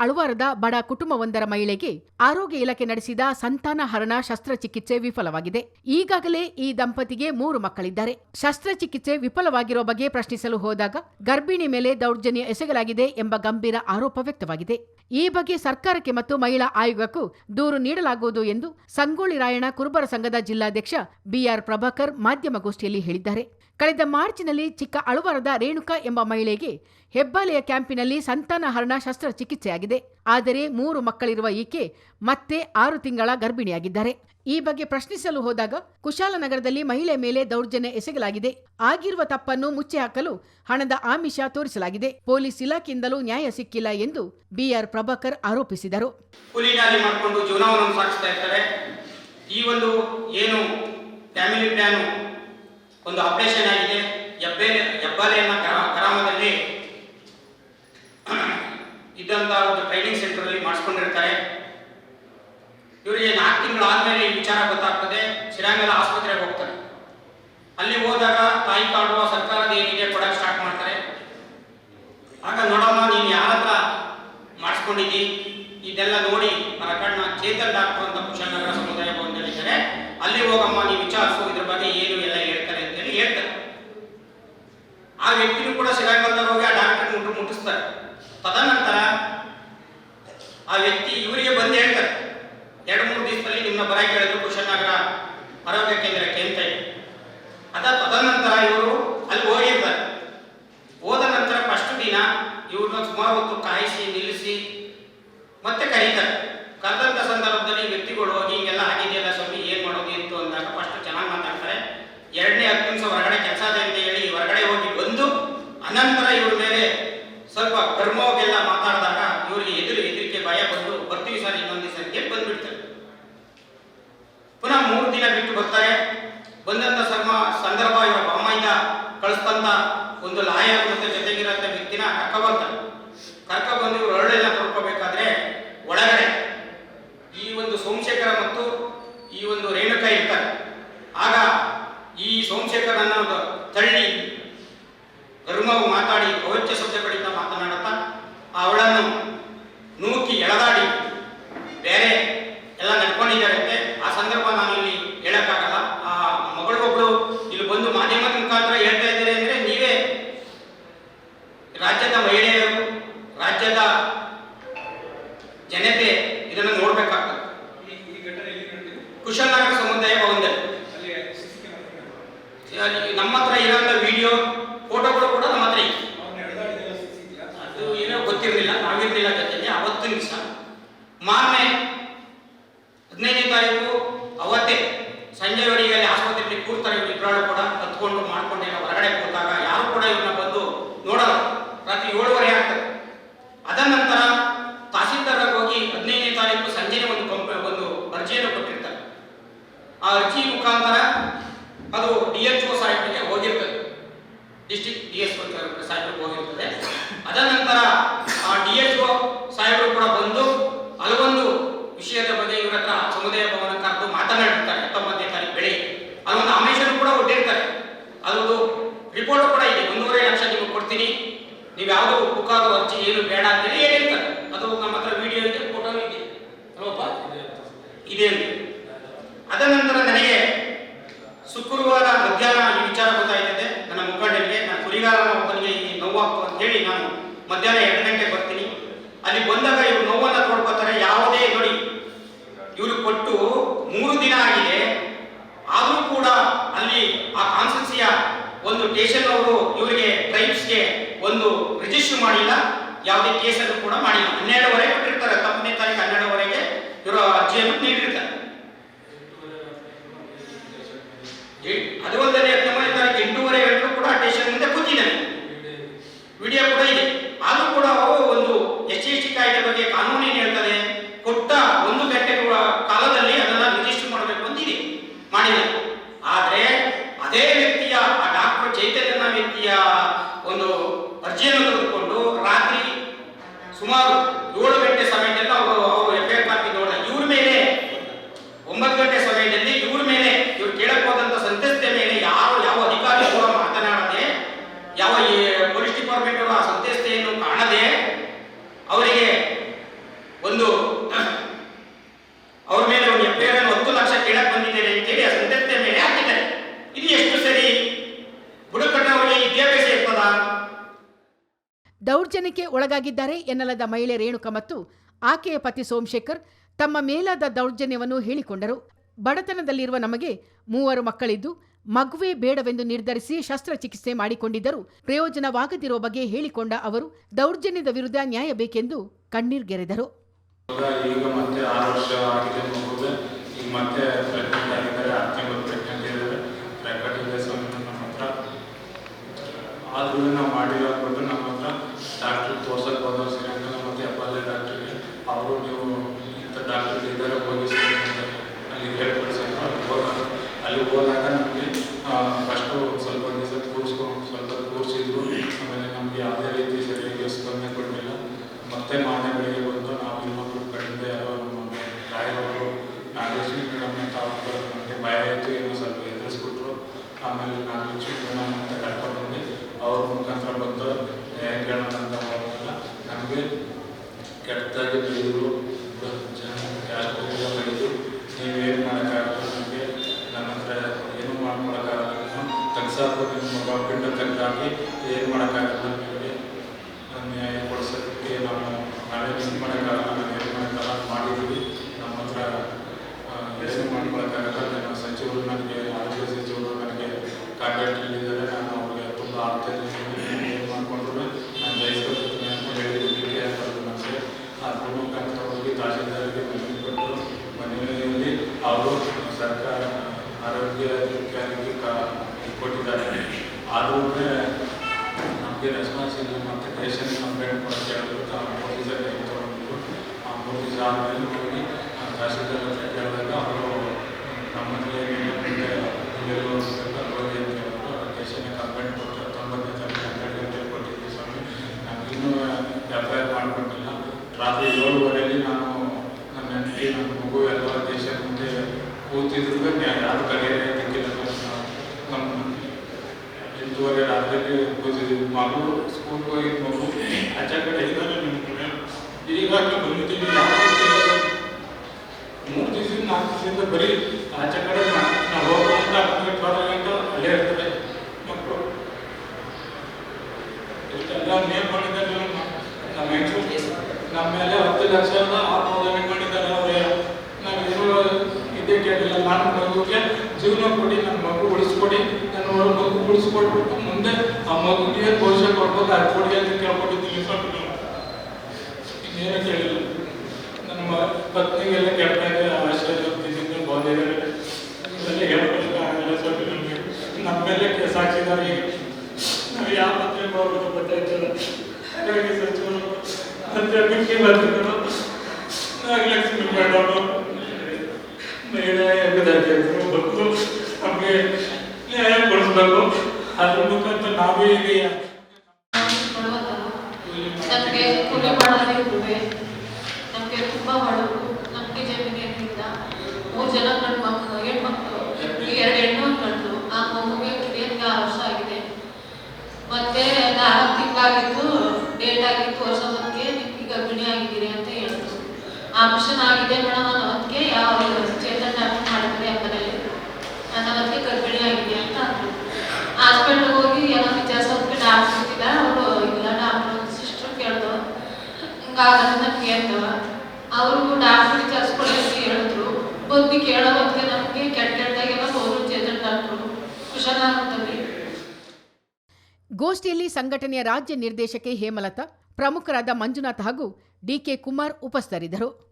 ಅಳುವಾರದ ಬಡ ಕುಟುಂಬವೊಂದರ ಮಹಿಳೆಗೆ ಆರೋಗ್ಯ ಇಲಾಖೆ ನಡೆಸಿದ ಸಂತಾನಹರಣ ಶಸ್ತ್ರಚಿಕಿತ್ಸೆ ವಿಫಲವಾಗಿದೆ. ಈಗಾಗಲೇ ಈ ದಂಪತಿಗೆ ಮೂರು ಮಕ್ಕಳಿದ್ದಾರೆ. ಶಸ್ತ್ರಚಿಕಿತ್ಸೆ ವಿಫಲವಾಗಿರುವ ಬಗ್ಗೆ ಪ್ರಶ್ನಿಸಲು ಹೋದಾಗ ಗರ್ಭಿಣಿ ಮೇಲೆ ದೌರ್ಜನ್ಯ ಎಸಗಲಾಗಿದೆ ಎಂಬ ಗಂಭೀರ ಆರೋಪ ವ್ಯಕ್ತವಾಗಿದೆ. ಈ ಬಗ್ಗೆ ಸರ್ಕಾರಕ್ಕೆ ಮತ್ತು ಮಹಿಳಾ ಆಯೋಗಕ್ಕೂ ದೂರು ನೀಡಲಾಗುವುದು ಎಂದು ಸಂಗೊಳ್ಳಿ ರಾಯಣ್ಣ ಕುರುಬರ ಸಂಘದ ಜಿಲ್ಲಾಧ್ಯಕ್ಷ ಬಿಆರ್ ಪ್ರಭಾಕರ್ ಮಾಧ್ಯಮಗೋಷ್ಠಿಯಲ್ಲಿ ಹೇಳಿದ್ದಾರೆ. ಕಳೆದ ಮಾರ್ಚ್ನಲ್ಲಿ ಚಿಕ್ಕ ಅಳುವರದ ರೇಣುಕಾ ಎಂಬ ಮಹಿಳೆಗೆ ಹೆಬ್ಬಾಲೆಯ ಕ್ಯಾಂಪಿನಲ್ಲಿ ಸಂತಾನಹರಣ ಶಸ್ತ್ರಚಿಕಿತ್ಸೆಯಾಗಿದೆ. ಆದರೆ ಮೂರು ಮಕ್ಕಳಿರುವ ಈಕೆ ಮತ್ತೆ ಆರು ತಿಂಗಳ ಗರ್ಭಿಣಿಯಾಗಿದ್ದಾರೆ. ಈ ಬಗ್ಗೆ ಪ್ರಶ್ನಿಸಲು ಹೋದಾಗ ಕುಶಾಲನಗರದಲ್ಲಿ ಮಹಿಳೆ ಮೇಲೆ ದೌರ್ಜನ್ಯ ಎಸಗಲಾಗಿದೆ. ಆಗಿರುವ ತಪ್ಪನ್ನು ಮುಚ್ಚಿ ಹಾಕಲು ಹಣದ ಆಮಿಷ ತೋರಿಸಲಾಗಿದೆ. ಪೊಲೀಸ್ ಇಲಾಖೆಯಿಂದಲೂ ನ್ಯಾಯ ಸಿಕ್ಕಿಲ್ಲ ಎಂದು ಬಿಆರ್ ಪ್ರಭಾಕರ್ ಆರೋಪಿಸಿದರು. ಮಾಡಿಕೊಂಡು ಜೀವನವನ್ನು ಸಾಗಿಸ್ತಾ ಇರ್ತಾರೆ. ಈ ಒಂದು ಏನು ಫ್ಯಾಮಿಲಿ ಪ್ಲಾನು ಒಂದು ಆಪರೇಷನ್ ಆಗಿದೆ. ಹೆಬ್ಬೆ ಗ್ರಾ- ಗ್ರಾಮದಲ್ಲಿ ಇದ್ದಂಥ ಒಂದು ಟ್ರೈನಿಂಗ್ ಸೆಂಟರ್ ಅಲ್ಲಿ ಮಾಡಿಸ್ಕೊಂಡಿರ್ತಾರೆ. ಇವರಿಗೆ ನಾಲ್ಕು ತಿಂಗಳು ಆದ್ಮೇಲೆ ಈ ವಿಚಾರ ಗೊತ್ತಾಗ್ತದೆ. ಶಿರಾಮೇಲೆ ಆಸ್ಪತ್ರೆಗೆ ಹೋಗ್ತಾರೆ. ಅಲ್ಲಿ ಹೋದಾಗ ತಾಯಿ ಕಾಡುವ ಸರ್ಕಾರದ ಏನಿದೆ ಕೊಡಕ್ಕೆ ಸ್ಟಾರ್ಟ್ ಮಾಡ್ತಾರೆ ಆಗ ನೋಡಮ್ಮ ನೀನು ಯಾರ ಹತ್ರ ಮಾಡಿಸ್ಕೊಂಡಿದ್ದಿ ಇದೆಲ್ಲ ನೋಡಿ ಕಣ್ಣ ಚೇತನ್ ಡಾಕ್ಟರ್ ಅಂತ ಕುಶಾಲನಗರ ಸಮುದಾಯ ಭವನ ಹೇಳಿದ್ದಾರೆ ಅಲ್ಲಿ ಹೋಗಮ್ಮ ನೀವು ವಿಚಾರಿಸು ಇದ್ರ ಬಗ್ಗೆ ಏನು ಎಲ್ಲ ಹೇಳ್ತಾರೆ ಅಂತೇಳಿ ಹೇಳ್ತಾರೆ ಆ ವ್ಯಕ್ತಿನೂ ಕೂಡ ಶ್ರೀರಂಗದಲ್ಲಿ ಹೋಗಿ ಆ ಡಾಕ್ಟರ್ ಮುಟ್ಟು ಮುಟ್ಟಿಸ್ತಾರೆ. ತದನಂತರ ಆ ವ್ಯಕ್ತಿ ಇವರಿಗೆ ಬಂದು ಹೇಳ್ತಾರೆ ಎರಡು ಮೂರು ದಿವಸದಲ್ಲಿ ನಿಮ್ಮನ್ನ ಬರಕ್ಕೆ ಹೇಳಿದ್ರು ಕುಶನಗರ ಆರೋಗ್ಯ ಕೇಂದ್ರಕ್ಕೆ ಅಂತ ಹೇಳಿ. ಅದ ತದನಂತರ ಇವರು ಅಲ್ಲಿ ಹೋಗಿರ್ತಾರೆ. ಹೋದ ನಂತರ ಫಸ್ಟ್ ದಿನ ಇವ್ರನ್ನ ಸುಮಾರು ಹೊತ್ತು ಕಾಯಿಸಿ, ನಿಲ್ಲಿಸಿ ಮತ್ತೆ ಕರೀತಾರೆ. ಕರೆದಂಥ ಸಂದರ್ಭದಲ್ಲಿ ವ್ಯಕ್ತಿಗಳು ಹೋಗಿ ಹಿಂಗೆಲ್ಲ ಆಗಿದೆಯಲ್ಲ ಸ್ವಾಮಿ ಏನು ಮಾಡೋದು ಇತ್ತು ಅಂದಾಗ ಫಸ್ಟ್ ಚೆನ್ನಾಗಿ ಮಾತಾಡ್ತಾರೆ ಎರಡನೇ ಹತ್ತು ನಿಮಿಷ ಹೊರಗಡೆ ಕೆಲಸ ಇದೆ ಅಂತ ಹೇಳಿ ಹೊರಗಡೆ ಹೋಗಿ ಬಂದು ಅನಂತರ ಇವ್ರ ಮೇಲೆ ಸ್ವಲ್ಪ ಮಾತಾಡಿದಾಗ ಇವರಿಗೆ ಎದುರು ಹೆದರಿಕೆ ಭಯ ಬಂದು ಬರ್ತೀವಿ ಸರ್ ಇನ್ನೊಂದು ದಿವಸ ಅಂತ ಬಂದ್ಬಿಡ್ತಾರೆ. ಪುನಃ ಮೂರು ದಿನ ಬಿಟ್ಟು ಬರ್ತಾರೆ. ಬಂದಂತ ಸರ್ಮ ಸಂದರ್ಭ ಇವ ಬಾಮೈದ ಕಳಿಸ್ತಂತ ಒಂದು ಲಾಯರ್ ಮತ್ತೆ ಜೊತೆಗಿರಂತ ವ್ಯಕ್ತಿನ ಕರ್ಕ ಬರ್ತಾರೆ ಕರ್ಕ ಬಂದು ಇವ್ರು ಹರಳೆಲ್ಲ ತೊಡ್ಕೋಬೇಕಾದ್ರೆ ಒಳಗಡೆ ಈ ಒಂದು ಸೋಮಶೇಖರ ಮತ್ತು ಈ ಒಂದು ರೇಣುಕಾ ಇರ್ತಾರೆ ಆಗ ಈ ಸೋಮಶೇಖರನ್ನ ಒಂದು ತಳ್ಳಿ ಗರ್ಮವು ಮಾತಾಡಿ ಅವಾಚ್ಯ ಶಬ್ದಗಳಿಂದ ಮಾತನಾಡುತ್ತಾ ಅವಳನ್ನು ನೂಕಿ ಎಳೆದಾಡಿ ಬೇರೆ ಎಲ್ಲ ನಡ್ಕೊಂಡಿದ್ದಾರಂತೆ ಆ ಸಂದರ್ಭ ನಾನು ಇಲ್ಲಿ ಹೇಳಕ್ಕಾಗಲ್ಲ ಆ ಮಗಳಿಗೊಬ್ಳು ಇಲ್ಲಿ ಬಂದು ಮಾಧ್ಯಮದ ಮುಖಾಂತರ ಹೇಳ್ತಾ ಇದ್ದಾರೆ ಅಂದ್ರೆ ನೀವೇ ರಾಜ್ಯದ ಮಹಿಳೆಯರು ರಾಜ್ಯದ ಜನತೆ ಇದನ್ನು ನೋಡ್ಬೇಕಾಗ್ತದೆ ಈ ಈ ಘಟನೆ ಎಲ್ಲಿ ನಡೆದಿದೆ ಕುಶಲನಗರ ಸಮುದಾಯ ಭವನದಲ್ಲಿ ಅಲ್ಲಿ ಸಿಸಿ ಕ್ಯಾಮೆರಾ ಅಲ್ಲಿ ನಮ್ಮ ಹತ್ರ ಇರೋಂಥ ವಿಡಿಯೋ ಫೋಟೋಗಳು ಕೂಡ ನಮ್ಮ ಹತ್ರ ಇದೆ ಅವ್ರು ನಡೆದಾಡಿದೆಲ್ಲ ಸಿಸಿ ಇದೆಯಾ ಅದು ಏನೋ ಗೊತ್ತಿರಲಿಲ್ಲ ನಾವಿರಲಿಲ್ಲ ಜೊತೆಗೆ ಅವತ್ತು ದಿವಸ ಮಾರನೇ ಹದಿನೈದನೇ ತಾರೀಕು ಅವತ್ತೇ ಸಂಜೆ ವೇಳೆಗೆ ಅಲ್ಲಿ ಆಸ್ಪತ್ರೆಯಲ್ಲಿ ಕೂರ್ತಾರೆ ಇವ್ರು ಇಬ್ಬರು ಕೂಡ ಹತ್ಕೊಂಡು ಮಾಡ್ಕೊಂಡು ಏನೋ ಹೊರಗಡೆ ಕೂತಾಗ ಯಾರು ಕೂಡ ಇವ್ರನ್ನ ಬಂದು ನೋಡಲ್ಲ ರಾತ್ರಿ ಏಳುವರೆ ಆಗ್ತದೆ ಅದ ನಂತರ ತಹಸೀಲ್ದಾರ್ ಹೋಗಿ ಹದಿನೈದನೇ ತಾರೀಕು ಸಂಜೆನೆ ಒಂದು ಕಂಪ ಒಂದು ಅರ್ಜಿಯನ್ನು ಕೊಟ್ಟಿರ್ತಾರೆ ಆ ಅರ್ಜಿ ಮುಖಾಂತರ ಅದು ಡಿ ಎಚ್ ಒ ಸಾಹೇಬರಿಗೆ ಹೋಗಿರ್ತದೆ ಡಿಸ್ಟಿಕ್ ಡಿ ಎಸ್ ಸಾಹೇಬರಿಗೆ ಹೋಗಿರ್ತದೆ ಅದ ನಂತರ ಆ ಡಿ ಎಚ್ ಒ ಸಾಹೇಬರು ಕೂಡ ಬಂದು ಹಲವೊಂದು ವಿಷಯದ ಬಗ್ಗೆ ಇವರ ಹತ್ರ ಸಮುದಾಯ ಭವನ ಕರೆದು ಮಾತನಾಡಿರ್ತಾರೆ ಹತ್ತೊಂಬತ್ತನೇ ತಾರೀಕು ಬೆಳಿಗ್ಗೆ ಅಲ್ಲೊಂದು ಆಮೇಶನು ಕೂಡ ಒಡ್ಡಿರ್ತಾರೆ ಅದೊಂದು ರಿಪೋರ್ಟ್ ಕೂಡ ಇದೆ ಒಂದೂವರೆ ಲಕ್ಷ ನಿಮಗೆ ಕೊಡ್ತೀನಿ ನೀವು ಯಾವುದೋ ಬುಕ್ಕಾದ ಅರ್ಜಿ ಏನು ಬೇಡ ಅಂತೇಳಿ ಹೇಳಿರ್ತಾರೆ ಅದು ನಮ್ಮ ಹತ್ರ ವಿಡಿಯೋ ಇದೆ ಫೋಟೋ ಇದೆ ಅಲ್ವಪ್ಪ ಇದೆ ಅದ ನಂತರ ನನಗೆ ಶುಕ್ರವಾರ ಮಧ್ಯಾಹ್ನ ಈ ವಿಚಾರ ಗೊತ್ತಾಯ್ತದೆ. ನನ್ನ ಮುಖಂಡನಿಗೆ, ನನ್ನ ಕುರಿಗಾರನ ಒಬ್ಬನಿಗೆ ಈ ನೋವಾಗ್ತು ಅಂತ ಹೇಳಿ ನಾನು ಮಧ್ಯಾಹ್ನ ಎರಡು ಗಂಟೆಗೆ ಬರ್ತೀನಿ. ಅಲ್ಲಿ ಬಂದಾಗ ಇವರು ನೋವನ್ನ ತೋಡ್ಕೋತಾರೆ ಯಾವುದೇ ನೋಡಿ, ಇವರು ಕೊಟ್ಟು ಮೂರು ದಿನ ಆಗಿದೆ. ಆದರೂ ಕೂಡ ಅಲ್ಲಿ ಆ ಕಾನ್ಸ್ಟೆನ್ಸಿಯ ಒಂದು ಸ್ಟೇಷನ್ ಅವರು ಇವರಿಗೆ ಟ್ರೈಬ್ಸ್ಗೆ ಒಂದು ರಿಜಿಸ್ಟರ್ ಮಾಡಿಲ್ಲ. ಯಾವುದೇ ಕೇಸನ್ನು ಕೂಡ ಮಾಡಿಲ್ಲ. ಹನ್ನೆರಡುವರೆಗೆ ಕೊಟ್ಟಿರ್ತಾರೆ. ಹತ್ತೊಂಬತ್ತನೇ ತಾರೀಕು ಹನ್ನೆರಡುವರೆಗೆ ಇವರು ಅರ್ಜಿಯನ್ನು ನೀಡಿರ್ತಾರೆ ಏ- ಅದು ಯಾವ ಈ ಪೊಲೀಸ್ ಡಿಪಾರ್ಟ್ಮೆಂಟ್ ಅವರ ಸಂತಸ್ತೆಯನ್ನು ಕಾಣದೆ ಅವರಿಗೆ ಒಂದು, ಅವ್ರ ಮೇಲೆ ಒಂದು ಎಫ್ ಐಆರ್ ಹತ್ತು ಲಕ್ಷ ಕೇಳಕ್ ಬಂದಿದ್ದೇನೆ ಅಂತೇಳಿ ಆ ಸಂತಸ್ತೆ ಮೇಲೆ ಹಾಕಿದ್ದಾರೆ. ಇದು ಎಷ್ಟು ಸರಿ ಬುಡಕಟ್ಟವರಿಗೆ ವಿದ್ಯಾಭ್ಯಾಸ ಇರ್ತದ? ದೌರ್ಜನ್ಯಕ್ಕೆ ಒಳಗಾಗಿದ್ದಾರೆ ಎನ್ನಲಾದ ಮಹಿಳೆ ರೇಣುಕ ಮತ್ತು ಆಕೆಯ ಪತಿ ಸೋಮಶೇಖರ್ ತಮ್ಮ ಮೇಲಾದ ದೌರ್ಜನ್ಯವನ್ನು ಹೇಳಿಕೊಂಡರು. ಬಡತನದಲ್ಲಿರುವ ನಮಗೆ ಮೂವರು ಮಕ್ಕಳಿದ್ದು ಮಗುವೇ ಬೇಡವೆಂದು ನಿರ್ಧರಿಸಿ ಶಸ್ತ್ರಚಿಕಿತ್ಸೆ ಮಾಡಿಕೊಂಡಿದ್ದರೂ ಪ್ರಯೋಜನವಾಗದಿರುವ ಬಗ್ಗೆ ಹೇಳಿಕೊಂಡ ಅವರು, ದೌರ್ಜನ್ಯದ ವಿರುದ್ಧ ನ್ಯಾಯ ಬೇಕೆಂದು ಕಣ್ಣೀರ್ಗೆರೆದರು. ಮಾಡಿರೋ ನಮ್ಮ ಹತ್ರ ಡಾಕ್ಟ್ರಿಗೆ ತೋರ್ಸಕ್ಕೆ ಈಗ ಮತ್ತೆ ಪ್ರೆಗ್ನೆಂಟ್ ಆಗಿದ್ದಾರೆ ಆರು ತಿಂಗಳು ಪ್ರೆಗ್ನೆಂಟ್ ಇದ್ದಾರೆ ರೆಕಾರ್ಡ್ ಇದೆ ಸ್ವಾಮಿ ನಮ್ಮ ಹತ್ರ ಆದ್ರೂ ನಾವು ಮಾಡಿಲ್ಲ ಅಂದ್ಬಿಟ್ಟು ನಮ್ಮ ಹತ್ರ ಡಾಕ್ಟ್ರಿಗೆ ತೋರ್ಸಕ್ಕೆ ಹೋದೋ ಶ್ರೀರಂಗ ಮತ್ತು ಹೆಬ್ಬಾಲೆ ಡಾಕ್ಟ್ರಿಗೆ ಅವರು ನೀವು ಇಂಥ ಡಾಕ್ಟ್ರ್ ಇದ್ದಾರೆ ಹೋಗಿ ಸ್ವಾಮಿ ಅಂತ ಅಲ್ಲಿ ಹೇಳ್ಕೊಡ್ಸೋದು ಅಲ್ಲಿ ಹೋದಾಗ ಹೋದಾಗ ನಮಗೆ ಫಸ್ಟು ಸ್ವಲ್ಪ ದಿವಸ ಕೂರಿಸ್ಕೊಂಡು ಸ್ವಲ್ಪ ಕೂರಿಸಿದ್ರು, ಆಮೇಲೆ ನಮಗೆ ಯಾವುದೇ ರೀತಿ ಸರಿಯಾಗಿ ಸ್ಪಂದನೆ ಕೊಡಲಿಲ್ಲ. ಮತ್ತೆ ಮಾನ್ಯ ಬೆಳಿಗ್ಗೆ ಬಂದು ನಾವು ಇನ್ನೊಬ್ರು ಕಡೆಯಿಂದ ಯಾರೋ ನಮ್ಮ ರಾಯರವರು ನಾಗಲಕ್ಷ್ಮಿ ಮೇಡಮ್ ಅಂತ ನಮಗೆ ಭಯ ಆಯಿತು, ಏನೋ ಸ್ವಲ್ಪ ಎದುರಿಸ್ಬಿಟ್ರು ಆಮೇಲೆ ನಾಗಲಕ್ಷ್ಮಿ ಮೇಡಮ್ ಅಂತ ಕರ್ಕೊಂಡು ಬಂದು ಅವ್ರ ಮುಖಾಂತರ ಬಂದು ನ್ಯಾಯ ಕೇಳೋಣ ಅಂತ ನಮಗೆ ಕೆಟ್ಟದಾಗಿ ಬೆಳೆದ್ರು ಜನ ಕ್ಯಾಸ್ಟ್ಗೆಲ್ಲ ಬೆಳೆದು ನೀವೇನು ಮಾಡೋಕ್ಕಾಗಲ್ಲ ನನಗೆ ನನ್ನ ಹತ್ರ ಏನೂ ಮಾಡ್ಕೊಳಕ್ಕಾಗಲ್ಲ ತೆಗ್ಸಾಕು ನಿಮ್ಮ ಮಗ ಪಿಂಡ ಏನು ಮಾಡೋಕ್ಕಾಗಲ್ಲ ನಿಮಗೆ ನ್ಯಾಯ ಕೊಡಿಸೋದಕ್ಕೆ ನಾವು ನಾಳೆ ಇದು ಮಾಡೋಕ್ಕಾಗಲ್ಲ ನಾನು ಏನು ಮಾಡೋಕ್ಕಾಗಲ್ಲ ಮಾಡಿದ್ದೀವಿ. ನಮ್ಮ ಹತ್ರ ಏನು ಮಾಡ್ಕೊಳಕ್ಕಾಗಲ್ಲ ನಮ್ಮ ಸಚಿವರು ನನಗೆ ಆರೋಗ್ಯ ಸಚಿವರು ನನಗೆ ಕಾಂಟ್ಯಾಕ್ಟಲ್ಲಿದ್ದಾರೆ ನಾನು ಅವ್ರಿಗೆ ತುಂಬ ಆಗ್ತಾ ಇದ್ದೀನಿ ಏನು ಮಾಡಿಕೊಂಡ್ರು ನಾನು ಜಯಿಸ್ಕೊಳ್ತೀನಿ ಅಂತ ಹೇಳಿ ಡಿ ಅಂತ ನನಗೆ ಅದ್ರ ಮುಖಾಂತರ ಹೋಗಿ ತಹಶೀಲ್ದಾರ್ಗೆ ಮನವಿ ಕೊಟ್ಟು ಮನವಿಯಲ್ಲಿ ಅವರು ಸರ್ಕಾರ ಆರೋಗ್ಯ ಅಧಿಕಾರಿಗೆ ಕಾ ಕೊಟ್ಟಿದ್ದಾರೆ ಆದರೂ ನಮಗೆ ರೆಸ್ಪಾನ್ಸ್ ಇಲ್ಲ ಮತ್ತು ಪೇಷಂಟ್ ಕಂಪ್ಲೇಂಟ್ ಕೊಡೋಕ್ಕೆ ಹೇಳಿದ್ರು ಆ ಮೂರು ದಿವಸ ಟೈಮ್ ತೊಗೊಂಡಿದ್ರು ದಿವಸ ಹೋಗಿ ಕೇಳಿದಾಗ ಅವರು ನಮ್ಮ ಮುಂದೆ ಎಲ್ಲರೂ ಹೋಗಿ ಅಂತ ಕಂಪ್ಲೇಂಟ್ ಕೊಟ್ಟು ಹತ್ತೊಂಬತ್ತನೇ ತಾರೀಕು ಹನ್ನೆರಡು ಗಂಟೆಗೆ ಎಫ್ ಐ ಆರ್ ಮಾಡಿಕೊಂಡಿಲ್ಲ ರಾತ್ರಿ ಏಳುವರೆಯಲ್ಲಿ ನಾನು ನನ್ನ ಹೆಂಡತಿ ನನ್ನ ಮಗು ಎಲ್ಲ ಮುಂದೆ ಕೂತಿದ್ರು ಯಾರು ದಿಕ್ಕಿಲ್ಲ ನಮ್ಮ ಎಂಟೂವರೆ ರಾತ್ರಿ ಮಗು ಸ್ಕೂಲ್ಗೆ ಹೋಗಿದ್ದು ಮಗು ಕಡೆ ಇದ್ದಾನೆ ಮನೆ ಈಗಾಗಿ ಬಂದಿದ್ದೀವಿ ಯಾವ? ಮೂರು ದಿವಸದಿಂದ ನಾಲ್ಕು ದಿವಸದಿಂದ ಬರೀ ಆಚೆ ಕಡೆ ನಾವು ಹೋಗೋದ್ರಿಂದ ಹತ್ತು ಗಂಟೆ ಬಾರೋ ಅಲ್ಲೇ ಇರ್ತಾರೆ ಮಕ್ಕಳು. ಇಷ್ಟೆಲ್ಲ ನೇಮ್ ಮಾಡಿದ್ದಾರೆ ನಮ್ಮ ಮೇಲೆ ಹತ್ತು ಲಕ್ಷದ ಆತ್ಮೋದನೆ ಮಾಡಿದ್ದಾರೆ ಅವರೇ. ನಾವೇನು ಇದೇ ಕೇಳಿಲ್ಲ. ನಾನು ಮಗುಗೆ ಜೀವನ ಕೊಡಿ ನನ್ನ ಮಗು ಉಳಿಸ್ಕೊಡಿ ನನ್ನ ಮಗು ಉಳಿಸ್ಕೊಟ್ಬಿಟ್ಟು ಮುಂದೆ ಆ ಮಗುಗೆ ಪೋಷಕ ಭವಿಷ್ಯ ಕೊಡ್ಬೋದು ಅದು ಕೊಡಿ ಅಂತ ಕೇಳ್ಕೊಟ್ಟಿದ್ದೀನಿ. ಸ್ವಲ್ಪ ಇನ್ನೇನು ಕೇಳಿಲ್ಲ ನಮ್ಮ ಪತ್ನಿಗೆಲ್ಲ ಇದೆ ಆಶ್ರಯ ತಿಂದು ಬಂದಿದ್ದಾರೆ ಇದೆಲ್ಲ ಹೇಳ್ಕೊಳಕ್ಕೆ ಆಗಲ್ಲ ಸ್ವಲ್ಪ ನಮಗೆ. ನಮ್ಮ ಮೇಲೆ ಕೇಸ್ ಹಾಕಿದ್ದಾರೆ ನಾವು ಯಾವ ಪತ್ರಿಕೆ ಪತ್ತೆ ಗೊತ್ತಾಯ್ತಲ್ಲ ಹಾಗಾಗಿ ಸಚಿವರು ಅಧ್ಯಕ್ಷಕ್ಕೆ ಬಂದಿದ್ದರು ನಾಗಲಕ್ಷ್ಮಿ ಮೇಡಮ್ ಮಹಿಳಾ ಬಂದು ನಮಗೆ ನ್ಯಾಯ ಕೊಡಿಸ್ಬೇಕು. ಅದ್ರ ಮುಖಾಂತರ ನಾವೇ ಈಗ ನಮಗೆ ಕೂಲಿ ಮಾಡೋದಿರುವೆ ನಮಗೆ ತುಂಬ ಮಾಡೋರು ನಮಗೆ ಜಮೀನು ಏನಿಲ್ಲ ಮೂರು ಜನ ಗಂಡು ಮಕ್ಕಳು ಹೆಣ್ಮಕ್ಳು ಈಗ ಎರಡು ಹೆಣ್ಣು ಗಂಡು ಆ ಮಗುಗೆ ಕುಡಿಯೋಕ್ಕೆ ಆರು ವರ್ಷ ಆಗಿದೆ. ಮತ್ತೆ ನಾಲ್ಕು ತಿಂಗಳಾಗಿತ್ತು ಡೇಟ್ ಆಗಿತ್ತು ವರ್ಷ ಹೊತ್ತಿಗೆ ನಿಮ್ಗೆ ಗರ್ಭಿಣಿ ಆಗಿದ್ದೀರಿ ಅಂತ ಹೇಳಿದ್ರು. ಮಿಷನ್ ಆಗಿದೆ ಮೇಡಮ್ ಅನ್ನೋ ಹೊತ್ತಿಗೆ ಯಾವ ಚೇತನ್ ಡಾಕ್ಟರ್ ಮಾಡಿದ್ರಿ ಹಬ್ಬದಲ್ಲಿ ಅನ್ನೋ ಹೊತ್ತಿಗೆ ಗರ್ಭಿಣಿ ಆಗಿದೆ ಅಂತ ಅಂದ್ರು ಹಾಸ್ಪಿಟ್ಲ್ಗೆ ಹೋಗಿ ಏನೋ ವಿಚಾರಿಸೋದಕ್ಕೆ ಡಾಕ್ಟರ್ ಇದ್ದಿಲ್ಲ ಅವರು ಇಲ್ಲ ಡಾಕ್ಟರ್ ಸಿಸ್ಟರ್ ಕೇಳ್ದು ನಮ್ಗೆ ಅಂತವ ಅವ್ರಿಗೂ ಡಾಕ್ಟರ್ ವಿಚಾರಿಸ್ಕೊಳ್ಳಿ ಅಂತ ಹೇಳಿದ್ರು. ಬಂದು ಕೇಳೋ ಹೊತ್ತಿಗೆ ನಮಗೆ ಕೆಟ್ಟ ಕೆಟ್ಟದಾಗೆಲ್ಲ ಹೋದ್ರು ಚೇತನ್ ಡಾಕ್ಟ್ರು ಕುಶನಾಗುತ್ತಲ್ಲಿ ಗೋಷ್ಠಿಯಲ್ಲಿ ಸಂಘಟನೆಯ ರಾಜ್ಯ ನಿರ್ದೇಶಕಿ ಹೇಮಲತಾ, ಪ್ರಮುಖರಾದ ಮಂಜುನಾಥ್ ಹಾಗೂ ಡಿಕೆ ಕುಮಾರ್ ಉಪಸ್ಥಿತರಿದ್ದರು.